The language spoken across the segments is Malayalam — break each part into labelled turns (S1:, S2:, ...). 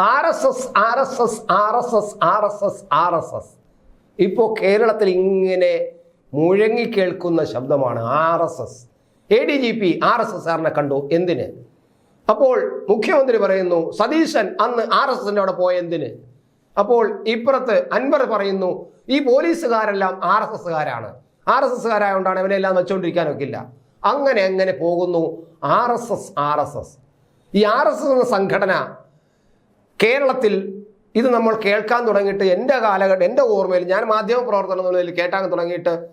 S1: R S S R S S R S S R S S R S S ഇപ്പോൾ കേരളത്തിൽ ഇങ്ങനെ മുഴങ്ങി കേൾക്കുന്ന ശബ്ദമാണ് R S S A D G P R S S ആറിനെ കണ്ടു എന്തിന് അപ്പോൾ മുഖ്യമന്ത്രി പറയുന്നു സതീശൻ അന്ന് ആർ എസ് എസിന്റെ അവിടെ പോയ എന്തിന് അപ്പോൾ ഇപ്പുറത്ത് അൻവർ പറയുന്നു ഈ പോലീസുകാരെല്ലാം ആർ എസ് എസ്സുകാരാണ് ആർ എസ് എസ്സുകാരായതുകൊണ്ടാണ് ഇവനെല്ലാം വെച്ചുകൊണ്ടിരിക്കാനൊക്കില്ല അങ്ങനെ അങ്ങനെ പോകുന്നു R S S R S S ഈ ആർ എസ് എസ് എന്ന സംഘടന കേരളത്തിൽ ഇത് നമ്മൾ കേൾക്കാൻ തുടങ്ങിയിട്ട് എന്റെ കാലഘട്ടം എന്റെ ഓർമ്മയിൽ ഞാൻ മാധ്യമ പ്രവർത്തനം എന്ന നിലയിൽ കേട്ടാൻ തുടങ്ങിയിട്ട്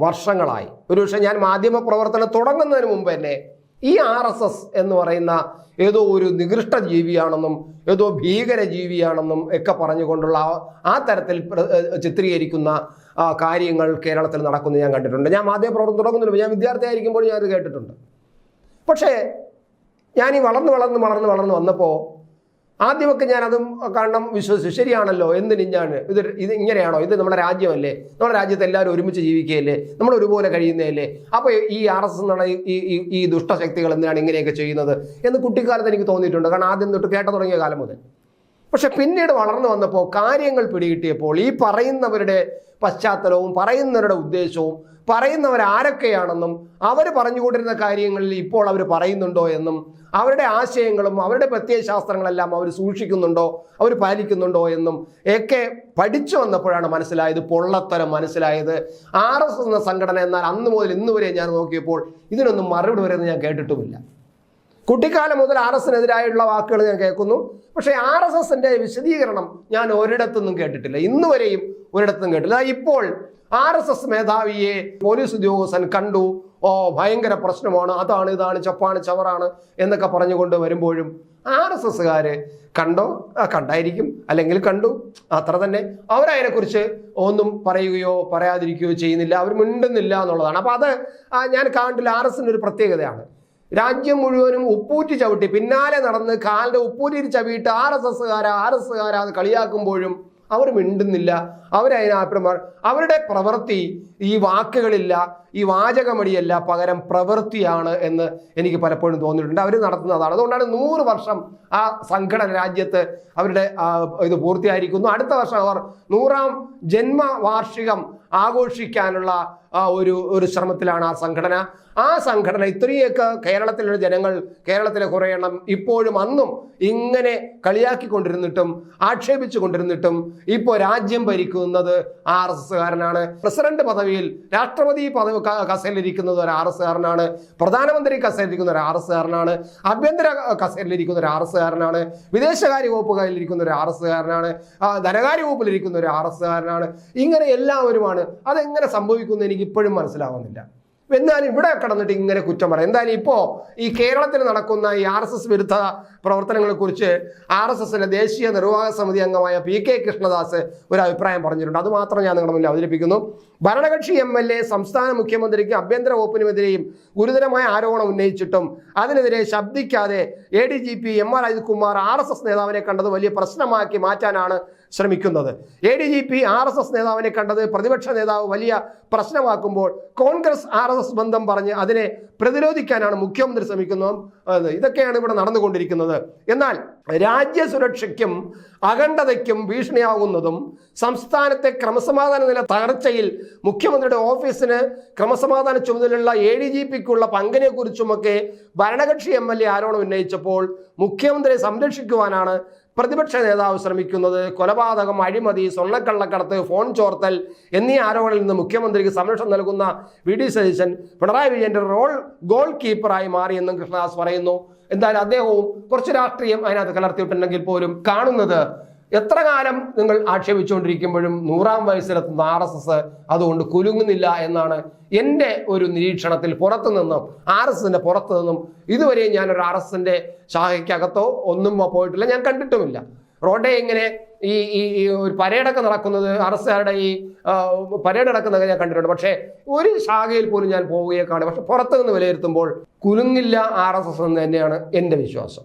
S1: വർഷങ്ങളായി. ഒരുപക്ഷെ ഞാൻ മാധ്യമ പ്രവർത്തനം തുടങ്ങുന്നതിന് മുമ്പ് തന്നെ ഈ ആർ എസ് എസ് എന്ന് പറയുന്ന ഏതോ ഒരു നികൃഷ്ട ജീവിയാണെന്നും ഏതോ ഭീകര ജീവിയാണെന്നും ഒക്കെ പറഞ്ഞുകൊണ്ടുള്ള ആ- തരത്തിൽ ചിത്രീകരിക്കുന്ന കാര്യങ്ങൾ കേരളത്തിൽ നടക്കുന്നത് ഞാൻ കണ്ടിട്ടുണ്ട്. ഞാൻ മാധ്യമ പ്രവർത്തനം തുടങ്ങുന്നതിന് മുമ്പ് ഞാൻ വിദ്യാർത്ഥിയായിരിക്കുമ്പോൾ ഞാനത് കേട്ടിട്ടുണ്ട്. പക്ഷേ ഞാൻ ഈ വളർന്ന് വളർന്ന് വളർന്ന് വളർന്ന് വന്നപ്പോൾ ആദ്യമൊക്കെ ഞാൻ അതും കാണണം വിശ്വസിച്ചു. ശരിയാണല്ലോ എന്തിനിഞ്ഞാണ് ഇത് ഇത് ഇങ്ങനെയാണോ? ഇത് നമ്മുടെ രാജ്യമല്ലേ? നമ്മുടെ രാജ്യത്ത് എല്ലാവരും ഒരുമിച്ച് ജീവിക്കുകയല്ലേ? നമ്മൾ ഒരുപോലെ കഴിയുന്നതല്ലേ? അപ്പോൾ ഈ ആർ എസ് ഈ ഈ- ഈ ദുഷ്ടശക്തികൾ എന്തിനാണ് ഇങ്ങനെയൊക്കെ ചെയ്യുന്നത് എന്ന് കുട്ടിക്കാലത്ത് എനിക്ക് തോന്നിയിട്ടുണ്ട്. കാരണം ആദ്യം തൊട്ട് കേട്ട തുടങ്ങിയ കാലം മുതൽ. പക്ഷെ പിന്നീട് വളർന്നു വന്നപ്പോൾ കാര്യങ്ങൾ പിടികിട്ടിയപ്പോൾ ഈ പറയുന്നവരുടെ പശ്ചാത്തലവും പറയുന്നവരുടെ ഉദ്ദേശവും പറയുന്നവർ ആരൊക്കെയാണെന്നും അവർ പറഞ്ഞുകൊണ്ടിരുന്ന കാര്യങ്ങളിൽ ഇപ്പോൾ അവർ പറയുന്നുണ്ടോ എന്നും അവരുടെ ആശയങ്ങളും അവരുടെ പ്രത്യയശാസ്ത്രങ്ങളെല്ലാം അവർ സൂക്ഷിക്കുന്നുണ്ടോ അവർ പാലിക്കുന്നുണ്ടോ എന്നും ഒക്കെ പഠിച്ചു വന്നപ്പോഴാണ് മനസ്സിലായത് പൊള്ളത്തരം മനസ്സിലായത്. ആർ എന്ന സംഘടന എന്നാൽ അന്ന് മുതൽ ഇന്ന് വരെ ഞാൻ നോക്കിയപ്പോൾ ഇതിനൊന്നും മറുപടി വരെ ഞാൻ കേട്ടിട്ടുമില്ല. കുട്ടിക്കാലം മുതൽ ആർ എസിനെതിരായുള്ള വാക്കുകൾ ഞാൻ കേൾക്കുന്നു. പക്ഷേ ആർ എസ് എസിന്റെ വിശദീകരണം ഞാൻ ഒരിടത്തുനിന്നും കേട്ടിട്ടില്ല. ഇന്ന് വരെയും ഒരിടത്തും കേട്ടില്ല. ഇപ്പോൾ ആർ എസ് എസ് മേധാവിയെ പോലീസ് ഉദ്യോഗസ്ഥൻ കണ്ടു. ഓ ഭയങ്കര പ്രശ്നമാണ്. അതാണ് ഇതാണ് ചപ്പാണ് ചവറാണ് എന്നൊക്കെ പറഞ്ഞുകൊണ്ട് വരുമ്പോഴും ആർ എസ് എസ്സുകാര് കണ്ടോ? കണ്ടായിരിക്കും. അല്ലെങ്കിൽ കണ്ടു. അത്ര തന്നെ. അവരതിനെക്കുറിച്ച് ഒന്നും പറയുകയോ പറയാതിരിക്കുകയോ ചെയ്യുന്നില്ല. അവർ മിണ്ടുന്നില്ല എന്നുള്ളതാണ്. അപ്പോൾ അത് ഞാൻ കാണില്ല. ആർ എസിന്റെ ഒരു പ്രത്യേകതയാണ്. രാജ്യം മുഴുവനും ഉപ്പൂറ്റി ചവിട്ടി. പിന്നാലെ നടന്ന് കാലിന്റെ ഉപ്പൂറ്റി ചവിട്ട് ആർ എസ് എസ്സുകാരാ ആർ എസ് അത് കളിയാക്കുമ്പോഴും അവർ മിണ്ടുന്നില്ല. അവരതിനപ്പുറം അവരുടെ പ്രവൃത്തി ഈ വാക്കുകളില്ല. ഈ വാചകമടിയല്ല പകരം പ്രവൃത്തിയാണ് എന്ന് എനിക്ക് പലപ്പോഴും തോന്നിയിട്ടുണ്ട്. അവർ നടത്തുന്നതാണ്. അതുകൊണ്ടാണ് നൂറ് വർഷം ആ സംഘടന രാജ്യത്ത് അവരുടെ ഇത് പൂർത്തിയായിരിക്കുന്നു. അടുത്ത വർഷം അവർ നൂറാം ജന്മവാർഷികം ആഘോഷിക്കാനുള്ള ഒരു ഒരു ശ്രമത്തിലാണ് ആ സംഘടന. ആ സംഘടന ഇത്രയൊക്കെ കേരളത്തിലുള്ള ജനങ്ങൾ കേരളത്തിലെ കുറേ എണ്ണം ഇപ്പോഴും അന്നും ഇങ്ങനെ കളിയാക്കിക്കൊണ്ടിരുന്നിട്ടും ആക്ഷേപിച്ചു കൊണ്ടിരുന്നിട്ടും ഇപ്പോൾ രാജ്യം ഭരിക്കുന്നത് ആർ എസ് എസ്സുകാരനാണ്. പ്രസിഡന്റ് പദവിയിൽ രാഷ്ട്രപതി പദവി ക- കസേരയിലിരിക്കുന്നത് ഒരു ആർ എസ് കാരനാണ് പ്രധാനമന്ത്രി കസേലിരിക്കുന്ന ഒരു ആർ എസ് കാരനാണ് ആഭ്യന്തര കസേലിരിക്കുന്ന ഒരു ആർ എസ് കാരനാണ് വിദേശകാര്യ വകുപ്പ് കയ്യിലിരിക്കുന്ന ഒരു ആർ എസ് കാരനാണ് ധനകാര്യ വകുപ്പിലിരിക്കുന്ന ഒരു ആർ എസ് കാരനാണ് ഇങ്ങനെ എല്ലാവരുമാണ്. അതെങ്ങനെ സംഭവിക്കുന്നു എനിക്ക് ഇപ്പോഴും മനസ്സിലാവുന്നില്ല. എന്നാലും ഇവിടെ കിടന്നിട്ട് ഇങ്ങനെ കുറ്റം പറയാം. എന്തായാലും ഇപ്പോൾ ഈ കേരളത്തിൽ നടക്കുന്ന ഈ ആർ എസ് എസ് വിരുദ്ധ പ്രവർത്തനങ്ങളെ കുറിച്ച് ആർ എസ് എസിന്റെ ദേശീയ നിർവാഹക സമിതി അംഗമായ പി കെ കൃഷ്ണദാസ് ഒരു അഭിപ്രായം പറഞ്ഞിട്ടുണ്ട്. അത് മാത്രം ഞാൻ നിങ്ങളുടെ മുന്നിൽ അവതരിപ്പിക്കുന്നു. ഭരണകക്ഷി എം എൽ എ സംസ്ഥാന മുഖ്യമന്ത്രിക്ക് ആഭ്യന്തര വകുപ്പിനുമെതിരെയും ഗുരുതരമായ ആരോപണം ഉന്നയിച്ചിട്ടും അതിനെതിരെ ശബ്ദിക്കാതെ A D G P M R Ajithkumar R S S നേതാവിനെ കണ്ടത് വലിയ പ്രശ്നമാക്കി മാറ്റാനാണ് ശ്രമിക്കുന്നത്. A D G P R S S നേതാവിനെ കണ്ടത് പ്രതിപക്ഷ നേതാവ് വലിയ പ്രശ്നമാക്കുമ്പോൾ കോൺഗ്രസ് ആർ എസ് എസ് ബന്ധം പറഞ്ഞ് അതിനെ പ്രതിരോധിക്കാനാണ് മുഖ്യമന്ത്രി ശ്രമിക്കുന്നത്. ഇതൊക്കെയാണ് ഇവിടെ നടന്നുകൊണ്ടിരിക്കുന്നത്. എന്നാൽ രാജ്യസുരക്ഷയ്ക്കും അഖണ്ഡതയ്ക്കും ഭീഷണിയാകുന്നതും സംസ്ഥാനത്തെ ക്രമസമാധാന നില തകർച്ചയിൽ മുഖ്യമന്ത്രിയുടെ ഓഫീസിന് ക്രമസമാധാന ചുമതലയുള്ള എ ഡി ജി പിക്കുള്ള പങ്കിനെ കുറിച്ചുമൊക്കെ ഭരണകക്ഷി എം എൽ എ ആരോപണം ഉന്നയിച്ചപ്പോൾ മുഖ്യമന്ത്രിയെ സംരക്ഷിക്കുവാനാണ് പ്രതിപക്ഷ നേതാവ് ശ്രമിക്കുന്നത് കൊലപാതകം അഴിമതി സ്വർണക്കള്ളക്കടത്ത് ഫോൺ ചോർത്തൽ എന്നീ ആരോപണങ്ങളിൽ നിന്ന് മുഖ്യമന്ത്രിക്ക് സംരക്ഷണം നൽകുന്ന വി ഡി സതീശൻ പിണറായി വിജയന്റെ റോൾ ഗോൾ കീപ്പറായി മാറിയെന്നും കൃഷ്ണദാസ് പറയുന്നു. എന്തായാലും അദ്ദേഹവും കുറച്ച് രാഷ്ട്രീയം അതിനകത്ത് കലർത്തിയിട്ടുണ്ടെങ്കിൽ പോലും കാണുന്നത് എത്ര കാലം നിങ്ങൾ ആക്ഷേപിച്ചുകൊണ്ടിരിക്കുമ്പോഴും നൂറാം വയസ്സിലെത്തുന്ന ആർ എസ് എസ് അതുകൊണ്ട് കുലുങ്ങുന്നില്ല എന്നാണ് എന്റെ ഒരു നിരീക്ഷണത്തിൽ പുറത്തു നിന്നും ആർ എസ് എസിന്റെ പുറത്തു നിന്നും ഇതുവരെ ഞാൻ ഒരു ആർ എസ് എസിന്റെ ശാഖയ്ക്കകത്തോ ഒന്നും പോയിട്ടില്ല. ഞാൻ കണ്ടിട്ടുമില്ല. റോഡേ ഇങ്ങനെ ഈ ഈ ഒരു പരേഡൊക്കെ നടക്കുന്നത് ആർ എസ് ആരുടെ ഈ പരേഡ് നടക്കുന്നതൊക്കെ ഞാൻ കണ്ടിട്ടുണ്ട്. പക്ഷേ ഒരു ശാഖയിൽ പോലും ഞാൻ പോവുകയെ കാണും പക്ഷെ പുറത്തു നിന്ന് വിലയിരുത്തുമ്പോൾ കുലുങ്ങില്ല ആർ എസ് എസ് എന്ന് തന്നെയാണ് എന്റെ വിശ്വാസം.